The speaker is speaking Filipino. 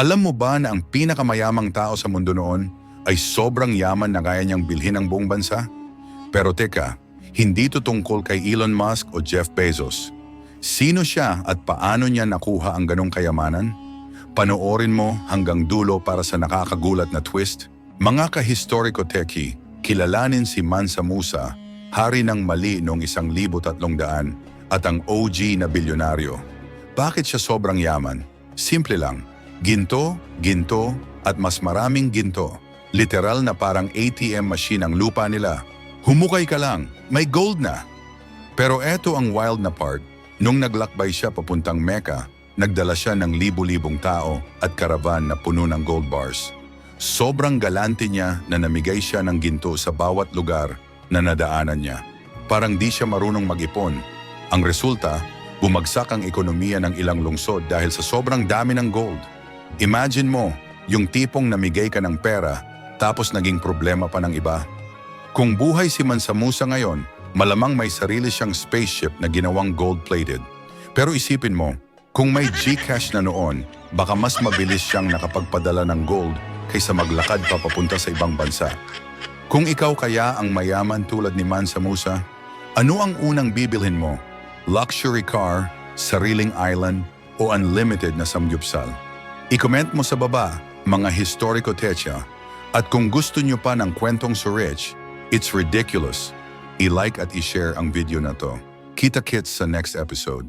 Alam mo ba na ang pinakamayamang tao sa mundo noon ay sobrang yaman na kaya niyang bilhin ang buong bansa? Pero teka, hindi ito tungkol kay Elon Musk o Jeff Bezos. Sino siya at paano niya nakuha ang ganong kayamanan? Panoorin mo hanggang dulo para sa nakakagulat na twist. Mga kahistoriko teki, kilalanin si Mansa Musa, hari ng Mali noong isang libo tatlong daan at ang OG na bilyonaryo. Bakit siya sobrang yaman? Simple lang. Ginto, ginto, at mas maraming ginto. Literal na parang ATM machine ang lupa nila. Humukay ka lang, may gold na. Pero eto ang wild na part. Nung naglakbay siya papuntang Mecca, nagdala siya ng libu-libong tao at karavan na puno ng gold bars. Sobrang galante niya na namigay siya ng ginto sa bawat lugar na nadaanan niya. Parang di siya marunong mag-ipon. Ang resulta, bumagsak ang ekonomiya ng ilang lungsod dahil sa sobrang dami ng gold. Imagine mo, yung tipong namigay ka ng pera tapos naging problema pa ng iba. Kung buhay si Mansa Musa ngayon, malamang may sarili siyang spaceship na ginawang gold-plated. Pero isipin mo, kung may Gcash na noon, baka mas mabilis siyang nakapagpadala ng gold kaysa maglakad pa papunta sa ibang bansa. Kung ikaw kaya ang mayaman tulad ni Mansa Musa, ano ang unang bibilhin mo? Luxury car, sariling island, o unlimited na samgyupsal? I-comment mo sa baba, mga historiko techa, at kung gusto nyo pa ng kwentong so rich, it's ridiculous. I-like at i-share ang video na to. Kita kits sa next episode.